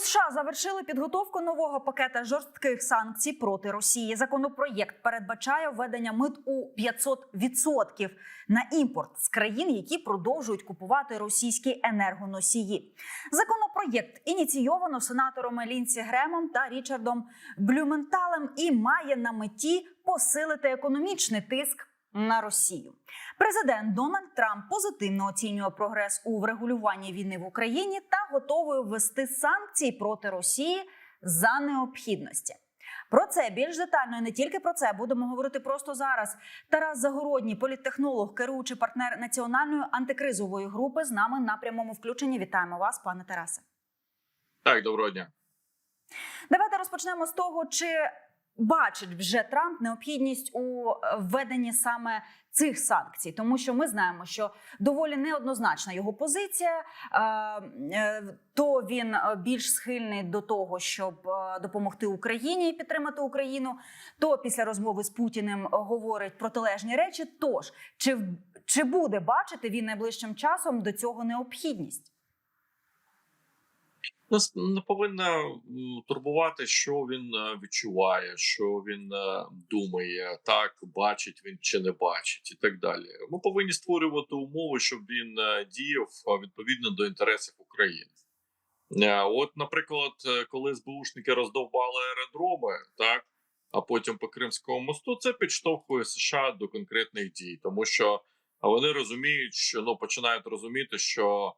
США завершили підготовку нового пакета жорстких санкцій проти Росії. Законопроєкт передбачає введення мит у 500% на імпорт з країн, які продовжують купувати російські енергоносії. Законопроєкт ініційовано сенаторами Лінсі Гремом та Річардом Блюменталем і має на меті посилити економічний тиск на Росію. Президент Дональд Трамп позитивно оцінює прогрес у врегулюванні війни в Україні та готовий ввести санкції проти Росії за необхідності. Про це більш детально і не тільки про це будемо говорити просто зараз. Тарас Загородній, політтехнолог, керуючий партнер національної антикризової групи, з нами на прямому включенні. Вітаємо вас, пане Тарасе. Так, доброго дня. Давайте розпочнемо з того, чи бачить вже Трамп необхідність у е, введенні саме цих санкцій, тому що ми знаємо, що доволі неоднозначна його позиція. Е, е, То він більш схильний до того, щоб допомогти Україні і підтримати Україну. То після розмови з Путіним говорить протилежні речі. Тож чи чи буде бачити він найближчим часом до цього необхідність? Нас не повинна турбувати, що він е, відчуває, що він е, думає, так бачить він чи не бачить, і так далі. Ми повинні створювати умови, щоб він е, діяв відповідно до інтересів України. От, наприклад, коли СБУшники роздовбали аеродроми, так а потім по Кримському мосту, це підштовхує США до конкретних дій, тому що вони розуміють, що ну починають розуміти, що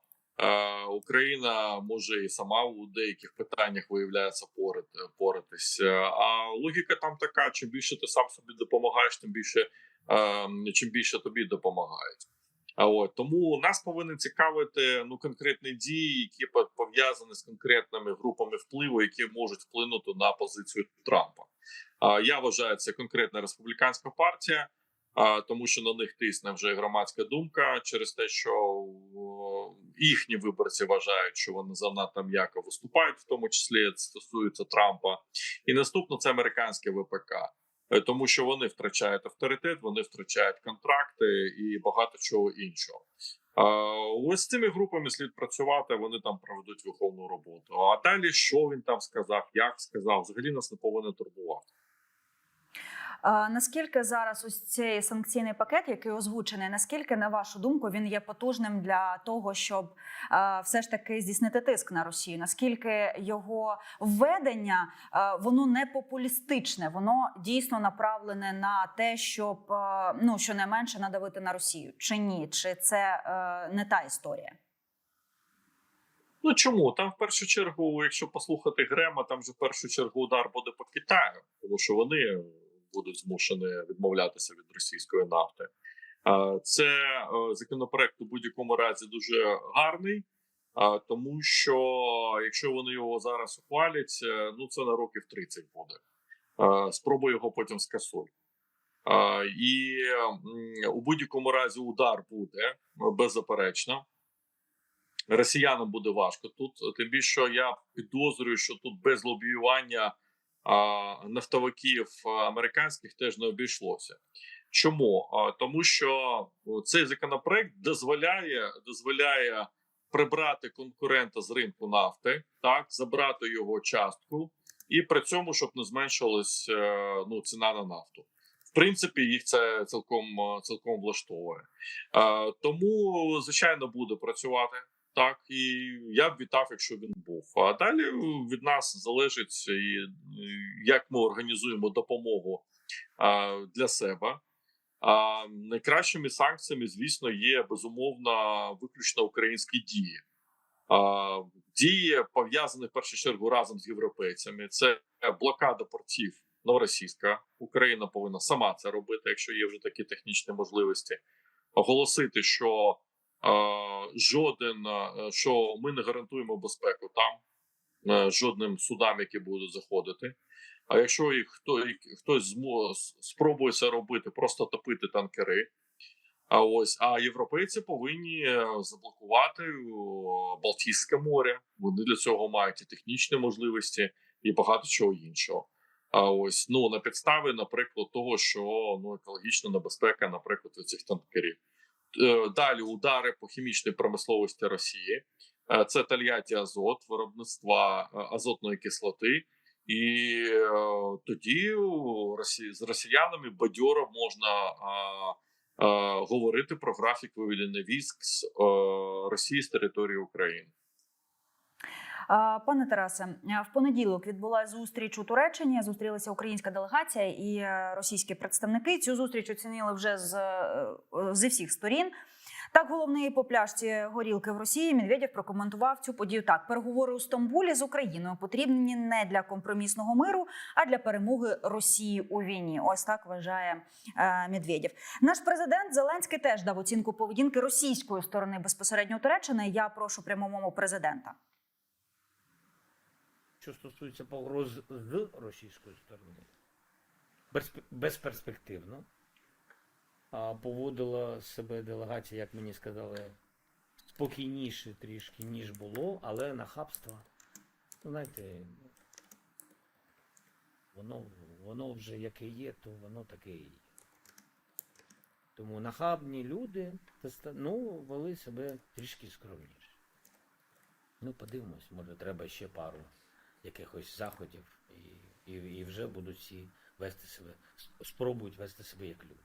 Україна може і сама у деяких питаннях виявляється порати, поратись. Е, А логіка там така: чим більше ти сам собі допомагаєш, тим більше е, чим більше тобі допомагають. А от тому нас повинен цікавити ну конкретні дії, які пов'язані з конкретними групами впливу, які можуть вплинути на позицію Трампа. А я вважаю, це конкретна республіканська партія. А, тому що на них тисне вже громадська думка через те, що їхні виборці вважають, що вони занадто м'яко виступають, в тому числі це стосується Трампа. І наступно це американське ВПК, Е, тому що вони втрачають авторитет, вони втрачають контракти і багато чого іншого. Ось з цими групами слід працювати. Вони там проведуть виховну роботу. А далі що він там сказав, як сказав, взагалі нас не повинно турбувати. Наскільки зараз ось цей санкційний пакет, який озвучений, наскільки на вашу думку він є потужним для того, щоб все ж таки здійснити тиск на Росію? Наскільки його введення воно не популістичне, воно дійсно направлене на те, щоб ну щонайменше надавити на Росію, чи ні? Чи це е, не та історія? Ну чому там в першу чергу, якщо послухати Грема, там же в першу чергу удар буде по Китаю, тому що вони будуть змушені відмовлятися від російської нафти. Це е, законопроект у будь-якому разі дуже гарний, тому що якщо вони його зараз ухвалять, е, ну це на років 30 буде. А, Спробуй його потім скасуй. А, І у будь-якому разі удар буде беззаперечно. Росіянам буде важко тут. Тим більше я підозрюю, що тут без лобіювання нафтовиків американських теж не обійшлося. Чому? Тому що цей законопроект дозволяє дозволяє прибрати конкурента з ринку нафти, так забрати його частку, і при цьому щоб не зменшилась е, ну ціна на нафту. В принципі, їх це цілком е, цілком влаштовує. Е, Тому звичайно буде працювати. Так, і я б вітав, якщо він був. А далі від нас залежить, і як ми організуємо допомогу для себе. А найкращими санкціями, звісно, є безумовно виключно українські дії. А, дії пов'язані в першу чергу разом з європейцями. Це блокада портів новоросійська. Україна повинна сама це робити, якщо є вже такі технічні можливості. Оголосити, що е, жоден що ми не гарантуємо безпеку там е, жодним судам, які будуть заходити. А якщо їх хто хтось змо, спробує це робити, просто топити танкери. А ось а європейці повинні е, заблокувати Балтійське море. Вони для цього мають і технічні можливості, і багато чого іншого. А ось ну на підставі, наприклад, того, що ну екологічна небезпека, наприклад, цих танкерів. Е, Далі удари по хімічній промисловості Росії. Е, Це Тольятті Азот, виробництва е, азотної кислоти. І тоді Росі... з росіянами бадьоро можна говорити про графік виведення військ з Росії з території України. Пане Тарасе, в понеділок відбулася зустріч у Туреччині. Зустрілася українська делегація і е, російські представники. Цю зустріч оцінили вже з е, зі всіх сторін. Так, головний по пляшці горілки в Росії Медведєв прокоментував цю подію так: переговори у Стамбулі з Україною потрібні не для компромісного миру, а для перемоги Росії у війні. Ось так вважає е, Медведєв. Наш президент Зеленський теж дав оцінку поведінки російської сторони безпосередньо Туреччини. Я прошу прямому президента. Що стосується погроз з російської сторони, безперспективно. А поводила себе делегація, як мені сказали, спокійніше трішки, ніж було, але нахабство. Ну, знаєте, воно, воно вже яке є, то воно таке і є. Тому нахабні люди ну, вели себе трішки скромніше. Ну, подивимось, може треба ще пару якихось заходів, і, і, і вже будуть всі вести себе, спробують вести себе як люди.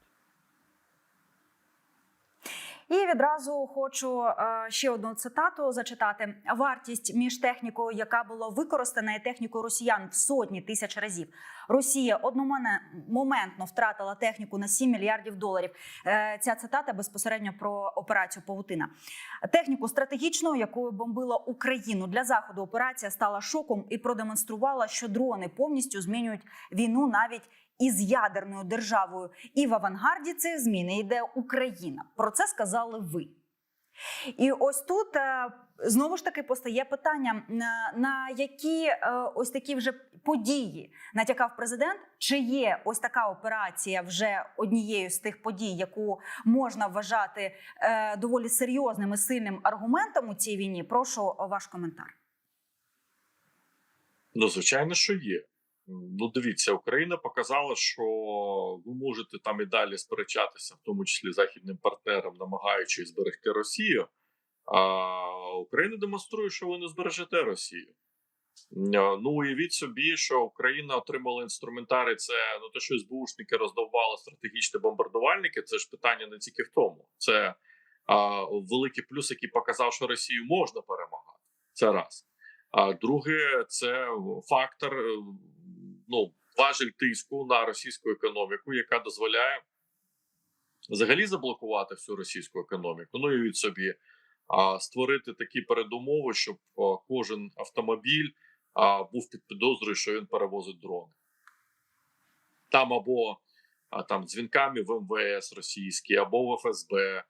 І відразу хочу е, ще одну цитату зачитати: вартість між технікою, яка була використана, і технікою росіян в сотні тисяч разів. Росія одномоментно втратила техніку на 7 мільярдів доларів. Е, Ця цитата безпосередньо про операцію Павутина. Техніку стратегічну, якою бомбила Україну для заходу. Операція стала шоком і продемонструвала, що дрони повністю змінюють війну навіть із ядерною державою. І в авангарді цих змін йде Україна. Про це сказали ви. І ось тут е, знову ж таки постає питання: на, на які е, ось такі вже події натякав президент, чи є ось така операція вже однією з тих подій, яку можна вважати е, доволі серйозним і сильним аргументом у цій війні? Прошу ваш коментар. Ну, звичайно, що є. Ну, дивіться, Україна показала, що ви можете там і далі сперечатися, в тому числі західним партнерам, намагаючись зберегти Росію. А Україна демонструє, що ви не збережете Росію. Е, Ну, уявіть собі, що Україна отримала інструментарій. Це ну те, що СБУшники роздавали стратегічні бомбардувальники. Це ж питання не тільки в тому. Це а, великий плюс, який показав, що Росію можна перемагати. Це раз. А друге, це фактор е, ну, важель тиску на російську економіку, яка дозволяє взагалі заблокувати всю російську економіку. Ну і від собі а, створити такі передумови, щоб а, кожен автомобіль а, був під підозрою, що він перевозить дрони. Там або а, там дзвінками в МВС російські, або в ФСБ.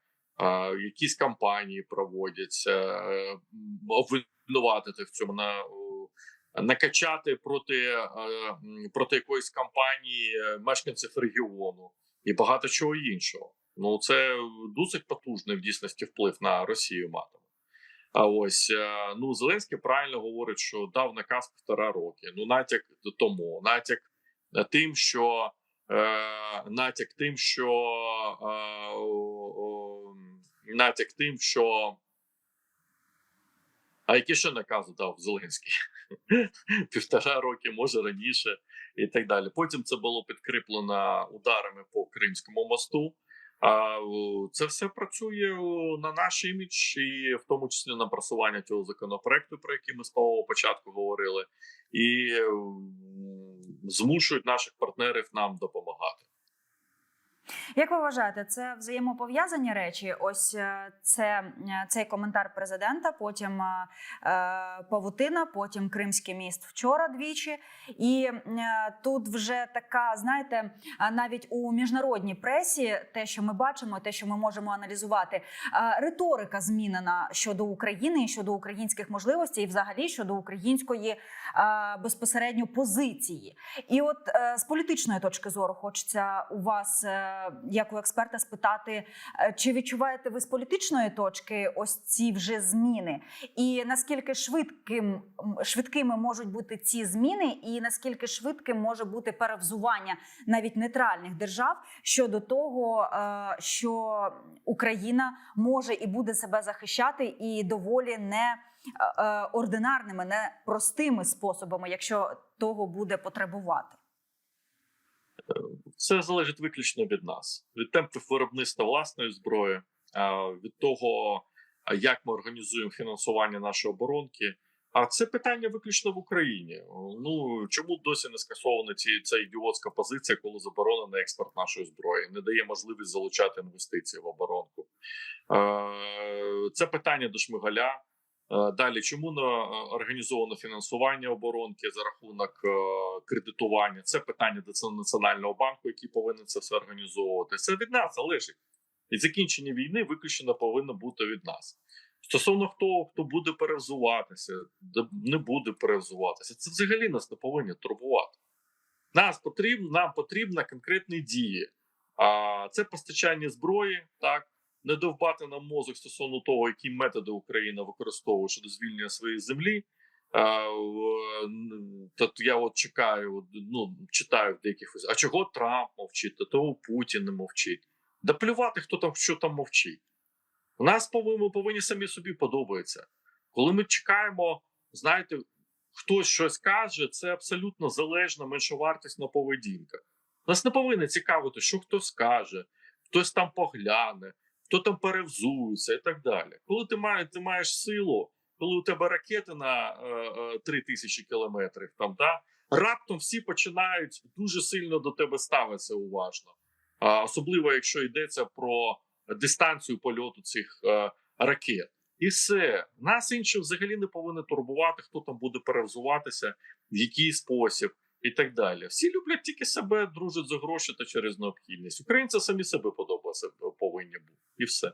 Якісь кампанії проводяться, е, обвинуватити в цьому на накачати проти, е, проти якоїсь кампанії е, мешканців регіону і багато чого іншого. Ну це досить потужний в дійсності вплив на Росію матиме. А ось е, ну Зеленський правильно говорить, що дав наказ півтора роки. Ну натяк тому, натяк тим, що натяк тим, що натяк тим, що а які ще накази дав Зеленський? Півтора роки, може раніше, і так далі. Потім це було підкріплено ударами по Кримському мосту. А це все працює на наш імідж, і в тому числі на просування цього законопроекту, про який ми з самого початку говорили, і змушують наших партнерів нам допомагати. Як ви вважаєте, це взаємопов'язані речі? Ось е, це е, цей коментар президента, потім е, е, Павутина, потім Кримський міст вчора двічі. І е, тут вже така, знаєте, навіть у міжнародній пресі, те, що ми бачимо, те, що ми можемо аналізувати, е, риторика змінена щодо України і щодо українських можливостей, і взагалі щодо української е, безпосередньо позиції. І от е, з політичної точки зору хочеться у вас, е, як у експерта, спитати, е, чи відчуваєте ви з політичної точки ось ці вже зміни, і наскільки швидким швидкими можуть бути ці зміни, і наскільки швидким може бути перевзування навіть нейтральних держав щодо того, е, що Україна може і буде себе захищати, і доволі не е, е, ординарними, не простими способами, якщо того буде потребувати? Це залежить виключно від нас, від темпів виробництва власної зброї, від того, як ми організуємо фінансування нашої оборонки. А це питання виключно в Україні. Ну чому досі не скасована ці ця ідіотська позиція, коли заборонений експорт нашої зброї, не дає можливість залучати інвестиції в оборонку? Е, Це питання до Шмигаля. Е, Далі, чому не організовано фінансування оборонки за рахунок е, кредитування? Це питання до національного банку, який повинен це все організовувати. Це від нас залежить. І закінчення війни виключно повинно бути від нас. Стосовно хто хто буде перевзуватися, не буде перевзуватися, це взагалі нас не повинні турбувати. Нас потрібно, нам потрібні конкретні дії. А це постачання зброї, так не довбати нам мозок стосовно того, які методи Україна використовує щодо звільнення своєї землі. Та я от чекаю, ну читаю деяких а чого Трамп мовчить, та того Путін не мовчить. Да плювати, хто там що там мовчить. У нас ми повинні самі собі подобається. Коли ми чекаємо, знаєте, хтось щось каже, це абсолютно залежна меншовартісна поведінка. Нас не повинно цікавити, що хтось скаже, хтось там погляне, хто там перевзується і так далі. Коли ти маєш, ти маєш силу, коли у тебе ракети на е, е, 3 тисячі кілометрів, там да, раптом всі починають дуже сильно до тебе ставитися уважно. А, особливо якщо йдеться про дистанцію польоту цих е, ракет. І все нас інше взагалі не повинно турбувати, хто там буде перевзуватися, в який спосіб і так далі. Всі люблять тільки себе, дружать за гроші та через необхідність. Українці самі себе подобатися повинні бути, і все.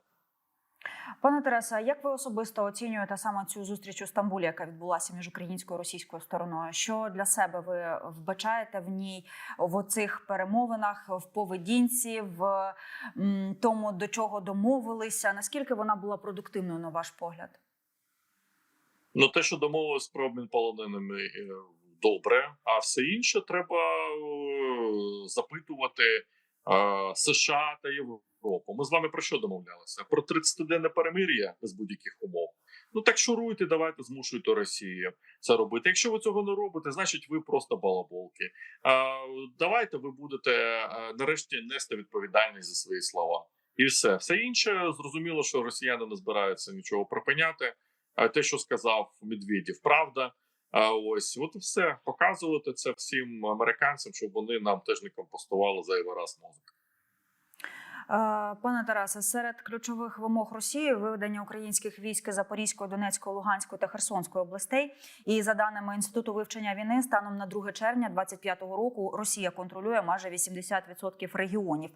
Пане Тарасе, як ви особисто оцінюєте саме цю зустріч у Стамбулі, яка відбулася між українською і російською стороною? Що для себе ви вбачаєте в ній в оцих перемовинах, в поведінці, в тому, до чого домовилися? Наскільки вона була продуктивною, на ваш погляд? Ну, те, що домовились про обмін полоненими, е, добре, а все інше треба е, запитувати е, США та Європу. Ми з вами про що домовлялися? Про 30-денне перемир'я без будь-яких умов. Ну так шуруйте, давайте змушуйте Росію це робити. Якщо ви цього не робите, значить ви просто балаболки. А, давайте ви будете е, нарешті нести відповідальність за свої слова. І все, все інше зрозуміло, що росіяни не збираються нічого припиняти. А те, що сказав Медведєв, правда. Ось от і все показувати це всім американцям, щоб вони нам теж не компостували зайвий раз мозок. Е, Пане Тарасе, серед ключових вимог Росії виведення українських військ з Запорізької, Донецької, Луганської та Херсонської областей. І за даними інституту вивчення війни, станом на 2 червня 2025 року Росія контролює майже 80% регіонів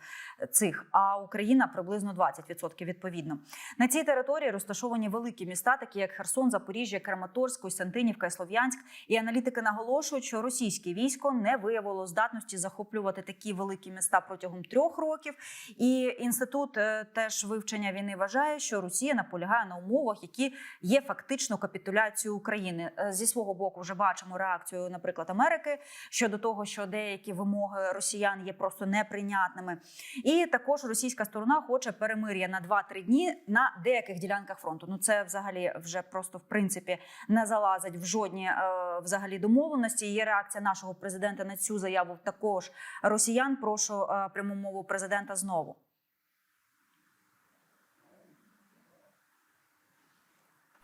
цих, а Україна приблизно 20% відповідно. На цій території розташовані великі міста, такі як Херсон, Запоріжжя, Краматорськ, Костянтинівка і Слов'янськ. І аналітики наголошують, що російське військо не виявило здатності захоплювати такі великі міста протягом трьох років. І інститут е, теж вивчення війни вважає, що Росія наполягає на умовах, які є фактично капітуляцією України. Е, Зі свого боку, вже бачимо реакцію, наприклад, Америки щодо того, що деякі вимоги росіян є просто неприйнятними. І також російська сторона хоче перемир'я на 2-3 дні на деяких ділянках фронту. Ну це взагалі вже просто в принципі не залазить в жодні е, взагалі домовленості. Є реакція нашого президента на цю заяву. Також росіян. Прошу пряму мову президента знову.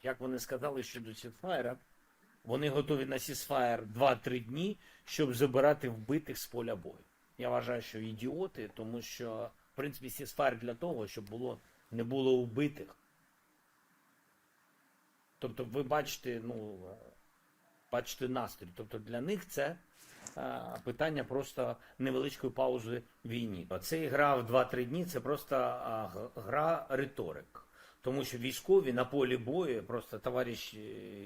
Як вони сказали щодо сісфаєра, вони готові на сісфаєр 2-3 дні, щоб забирати вбитих з поля бою. Я вважаю, що ідіоти, тому що, в принципі, сісфаєр для того, щоб було, не було вбитих. Тобто, ви бачите, ну, е, бачите настрій. Тобто для них це е, питання просто невеличкої паузи війні. Це гра в 2-3 дні, це просто а, гра риторик. Тому що військові на полі бою, просто товариш е,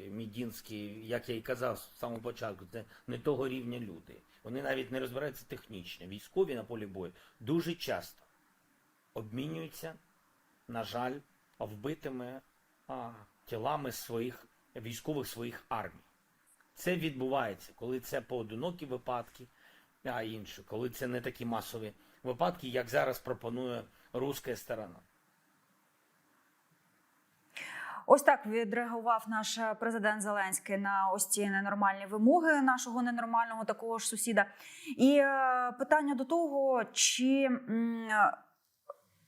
Мідінський, як я і казав з самого початку, це не того рівня люди. Вони навіть не розбираються технічно. Військові на полі бою дуже часто обмінюються, на жаль, вбитими а, тілами своїх військових своїх армій. Це відбувається, коли це поодинокі випадки, а інше, коли це не такі масові випадки, як зараз пропонує руська сторона. Ось так відреагував наш президент Зеленський на ось ці ненормальні вимоги нашого ненормального такого ж сусіда. І е, питання до того, чи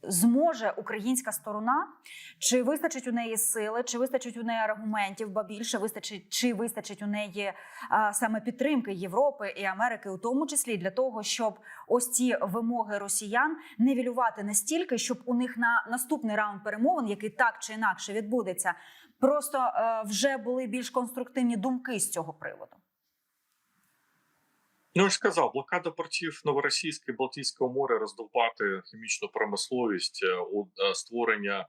зможе українська сторона, чи вистачить у неї сили, чи вистачить у неї аргументів, ба більше вистачить, чи вистачить у неї а, саме підтримки Європи і Америки, у тому числі для того, щоб ось ці вимоги росіян нівелювати настільки, щоб у них на наступний раунд перемовин, який так чи інакше відбудеться, просто е, вже були більш конструктивні думки з цього приводу. Ну, я ж сказав, блокада портів Новоросійська і Балтійського моря роздовбати хімічну промисловість, е, е, створення е,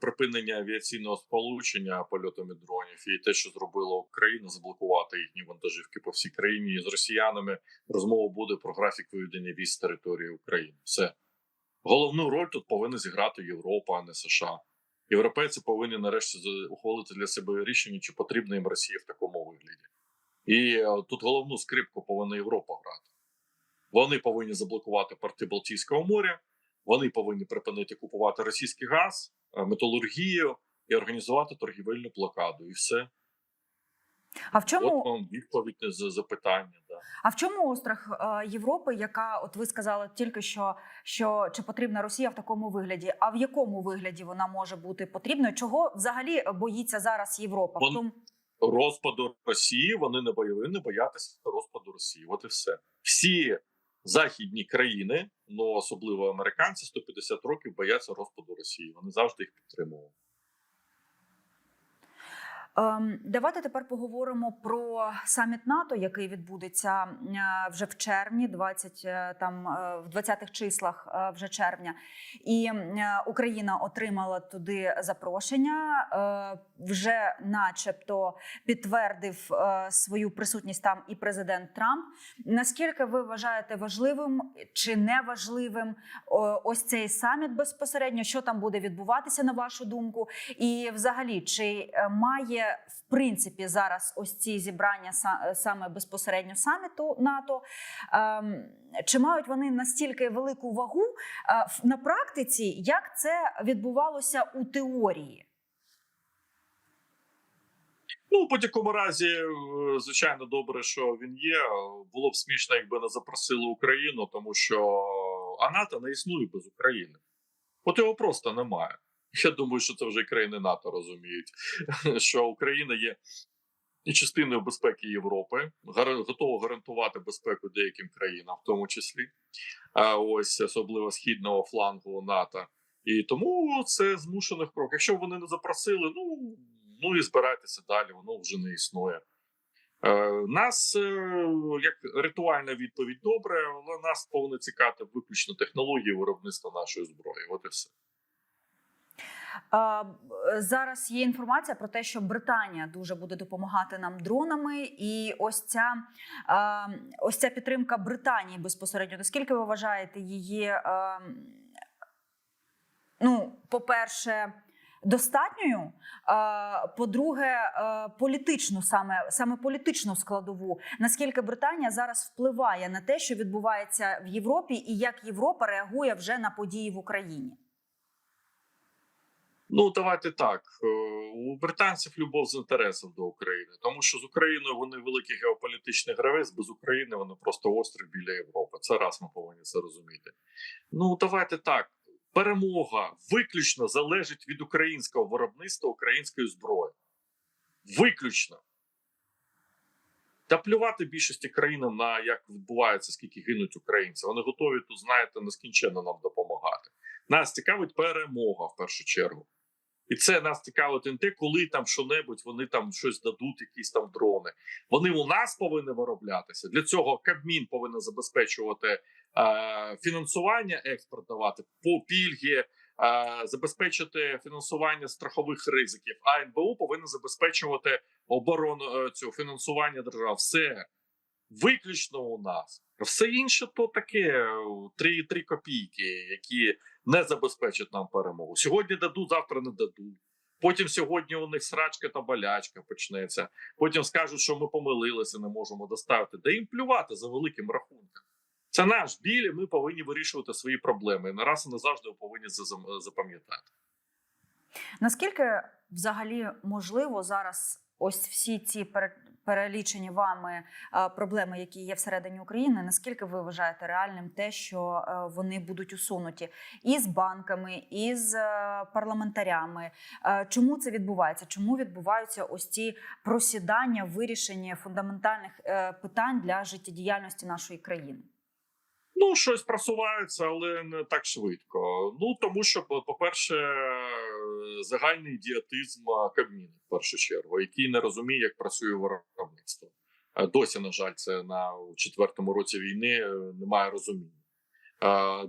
припинення авіаційного сполучення польотами дронів і те, що зробила Україна, заблокувати їхні вантажівки по всій країні і з росіянами. Розмова буде про графік виведення віз з території України. Все головну роль тут повинна зіграти Європа, а не США. Європейці повинні нарешті ухвалити для себе рішення, чи потрібна їм Росія в такому вигляді. І е, тут головну скрипку повинна Європа грати. Вони повинні заблокувати порти Балтійського моря, вони повинні припинити купувати російський газ, е, металургію і організувати торгівельну блокаду. І все. А в чому От вам відповідь за- запитання. Да. А в чому острах е, Європи, яка от ви сказали тільки що, що чи потрібна Росія в такому вигляді? А в якому вигляді вона може бути потрібною? Чого взагалі боїться зараз Європа? Вон- В тому- Розпаду Росії вони не повинні боятися розпаду Росії. От і все. Всі західні країни, ну особливо американці, 150 років бояться розпаду Росії. Вони завжди їх підтримували. Ем, Давайте тепер поговоримо про саміт НАТО, який відбудеться е, вже в червні, 20, е, там е, в 20-х числах вже червня. І Україна отримала туди запрошення. Вже, начебто, підтвердив свою присутність там і президент Трамп. Наскільки ви вважаєте важливим чи не важливим ось цей саміт безпосередньо? Що там буде відбуватися на вашу думку? І взагалі, чи е, в принципі зараз ось ці зібрання е, саме безпосередньо саміту НАТО? ем, Чи мають вони настільки велику вагу е, на практиці, як це відбувалося у теорії? Ну, в будь-якому разі, е, звичайно, добре, що він є. Було б смішно, якби не запросили Україну, тому що а НАТО не існує без України. От його просто немає. Я думаю, що це вже країни НАТО розуміють, що Україна є частиною безпеки Європи, готова гарантувати безпеку деяким країнам, в тому числі, ось особливо східного флангу НАТО. І тому це змушених крок. Якщо вони не запросили, ну ну і збирайтеся далі, воно вже не існує. Е, нас, е, як ритуальна відповідь, добре, але нас повинно цікавити виключно технології виробництва нашої зброї. От і все. Б- Зараз є інформація про те, що Британія дуже буде допомагати нам дронами, і ось ця ось ця підтримка Британії безпосередньо. Наскільки ви вважаєте її? Ну, по-перше, достатньою. По-друге, політичну саме саме політичну складову. Наскільки Британія зараз впливає на те, що відбувається в Європі, і як Європа реагує вже на події в Україні? Ну, давайте так. Е, У британців любов з інтересів до України, тому що з Україною вони великий геополітичний гравець, без України вони просто острів біля Європи. Це раз ми повинні це розуміти. Ну, давайте так. Перемога виключно залежить від українського виробництва української зброї. Виключно. Та плювати більшості країнам на як відбувається, скільки гинуть українці. Вони готові тут, знаєте, нескінченно нам допомагати. Нас цікавить перемога в першу чергу. І це нас цікавить не те, коли там що-небудь, вони там щось дадуть, якісь там дрони. Вони у нас повинні вироблятися. Для цього Кабмін повинен забезпечувати е, фінансування, експорт давати по пільги, е, забезпечити фінансування страхових ризиків. А НБУ повинен забезпечувати оборону е, цього фінансування держав. Все виключно у нас. Все інше то таке три, три копійки, які не забезпечать нам перемогу. Сьогодні дадуть, завтра не дадуть. Потім сьогодні у них срачка та болячка почнеться. Потім скажуть, що ми помилилися, не можемо доставити. Да їм плювати за великим рахунком. Це наш біль, і ми повинні вирішувати свої проблеми. І не раз і не завжди повинні запам'ятати. Наскільки взагалі можливо зараз ось всі ці пере- перелічені вами е, проблеми, які є всередині України, наскільки ви вважаєте реальним те, що е, вони будуть усунуті і з банками, і з е, парламентарями? Чому це відбувається? Чому відбуваються ось ці просідання в вирішенні фундаментальних питань для життєдіяльності нашої країни? Ну, щось просувається, але не так швидко. Ну тому що, по-перше, загальний ідіотизм Кабміну, в першу чергу, який не розуміє, як працює виробництво. Досі, на жаль, це на четвертому році війни е, немає розуміння.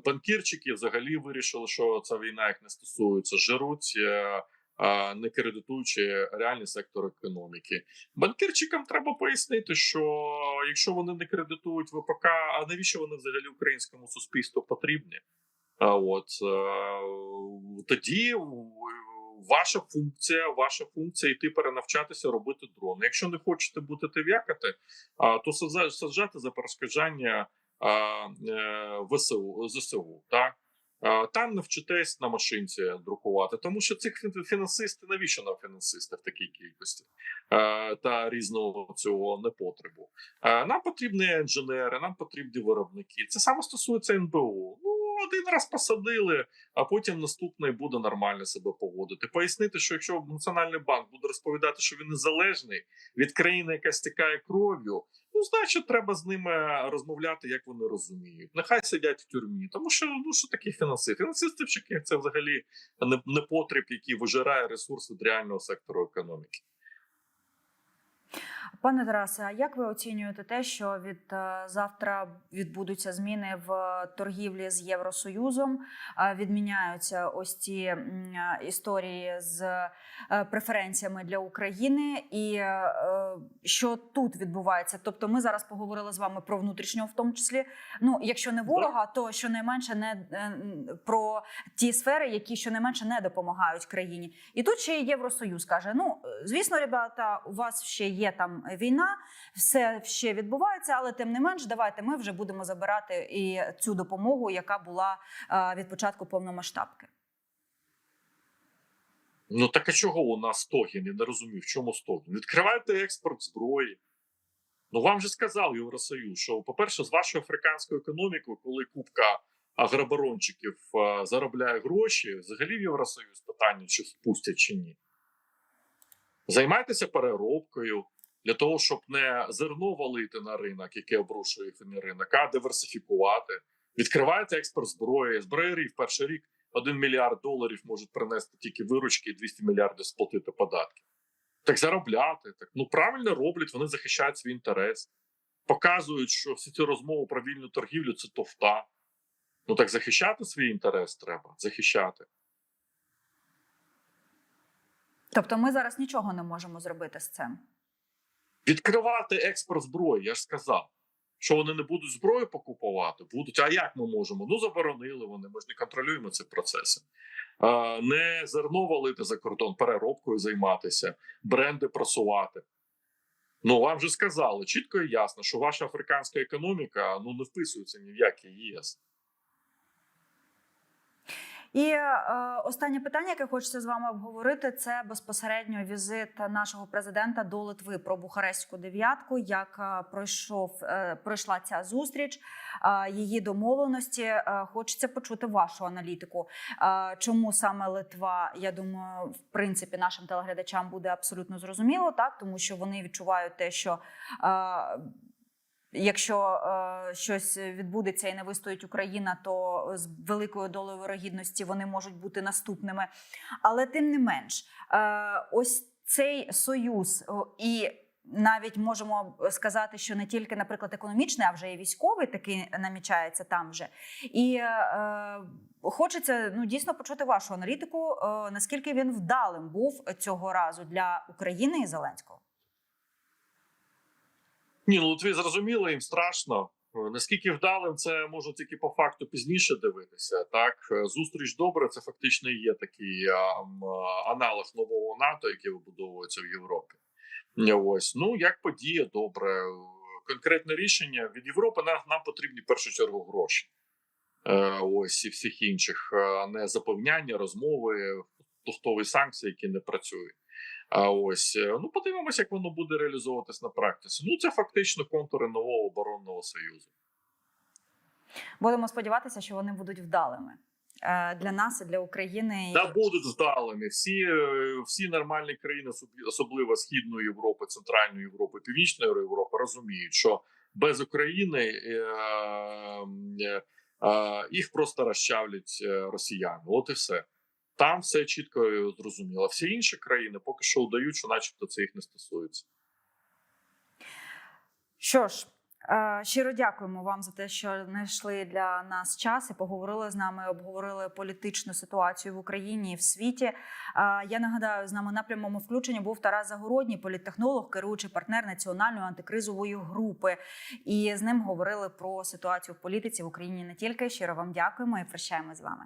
Банкірчики взагалі вирішили, що ця війна їх не стосується, жируть, е, не кредитуючи реальний сектор економіки. Банкірчикам треба пояснити, що якщо вони не кредитують ВПК, а навіщо вони взагалі українському суспільству потрібні? От е, тоді ваша функція, ваша функція йти перенавчатися, робити дрони. Якщо не хочете бути в'якати, а, то саджати за перешкоджання е, ВСУ ЗСУ. Так там навчитесь на машинці друкувати, тому що цих фінансисти навіщо нам фінансисти в такій кількості е, та різного цього непотребу. Нам потрібні інженери, нам потрібні виробники. Це саме стосується НБУ. Ну один раз посадили, а потім наступний буде нормально себе поводити. Пояснити, що якщо національний банк буде розповідати, що він незалежний від країни, яка стікає кров'ю. Ну, значить, треба з ними розмовляти, як вони розуміють. Нехай сидять в тюрмі, тому що ну що такі фінансисти? Фінансистівчики це взагалі не, не потріб, який вижирає ресурси реального сектору економіки. Пане Тарасе, а як ви оцінюєте те, що від е, завтра відбудуться зміни в торгівлі з Євросоюзом? е, Відміняються ось ці е, історії з преференціями для України, і що тут відбувається? Тобто, ми зараз поговорили з вами про внутрішнього, в тому числі. Ну, якщо не ворога, то щонайменше не про ті сфери, які щонайменше не допомагають країні. І тут ще й Євросоюз каже: ну звісно, ребята, у вас ще є там війна, все ще відбувається, але тим не менш, давайте ми вже будемо забирати і цю допомогу, яка була е, від початку повномасштабки. Ну так а чого у нас стогін? Я не розумію, в чому стогін. Відкривайте експорт зброї. Ну вам же сказав Євросоюз, що, по-перше, з вашою африканською економікою, коли купка агробарончиків е, заробляє гроші, взагалі в Євросоюз питання, чи спустять чи ні. Займайтеся переробкою для того, щоб не зерно валити на ринок, яке обрушує їхній ринок, а диверсифікувати. Відкривайте експорт зброї. Зброярі в перший рік 1 мільярд доларів можуть принести тільки виручки і 200 мільярдів сплатити податки. Так заробляти. Так ну правильно роблять, вони захищають свій інтерес, показують, що всі ці розмови про вільну торгівлю це тофта. Ну так захищати свій інтерес треба, захищати. Тобто, ми зараз нічого не можемо зробити з цим. Відкривати експорт зброї, я ж сказав. Що вони не будуть зброю покупувати, будуть. А як ми можемо? Ну заборонили вони. Ми ж не контролюємо ці процеси. Не зерно валити за кордон, переробкою займатися, бренди просувати. Ну вам же сказали чітко і ясно, що ваша африканська економіка ну не вписується ні в який ЄС. І е, останнє питання, яке хочеться з вами обговорити, це безпосередньо візит нашого президента до Литви про Бухарестську дев'ятку. Як е, пройшов е, пройшла ця зустріч, е, її домовленості. Е, хочеться почути вашу аналітику. Е, чому саме Литва? Я думаю, в принципі, нашим телеглядачам буде абсолютно зрозуміло, так тому що вони відчувають те, що. Е, Якщо е, щось відбудеться і не вистоїть Україна, то з великою долею вирогідності вони можуть бути наступними. Але тим не менш, е, ось цей союз і. Навіть можемо сказати, що не тільки, наприклад, економічний, а вже і військовий такий намічається там вже. І е, хочеться ну дійсно почути вашу аналітику, е, наскільки він вдалим був цього разу для України і Зеленського. Ні, ну Литві зрозуміло, їм страшно. Е, Наскільки вдалим, це можна тільки по факту пізніше дивитися. Так, Е, зустріч добре, це фактично є такий а, аналог нового НАТО, який вибудовується в Європі. Е, Ось ну як подія, добре. Е, Конкретне рішення від Європи нам, нам потрібні в першу чергу гроші. Е, Ось і всіх інших, а не запевняння, розмови. продуктові санкції, які не працюють. А ось е, ну подивимося, як воно буде реалізовуватись на практиці. Ну це фактично контури нового оборонного союзу. Будемо сподіватися, що вони будуть вдалими е, для нас і для України. Да будуть вдалими. Всі, е, всі нормальні країни, особливо Східної Європи, Центральної Європи, Північної Європи, розуміють, що без України е, їх просто розчавлять росіяни. От і все. Там все чітко зрозуміло. Всі інші країни поки що удають, що начебто це їх не стосується. Що ж, е, щиро дякуємо вам за те, що знайшли для нас час і поговорили з нами, обговорили політичну ситуацію в Україні і в світі. Е, Я нагадаю, з нами на прямому включенні був Тарас Загородній, політтехнолог, керуючий партнер національної антикризової групи. І з ним говорили про ситуацію в політиці в Україні не тільки. Щиро вам дякуємо і прощаємо з вами.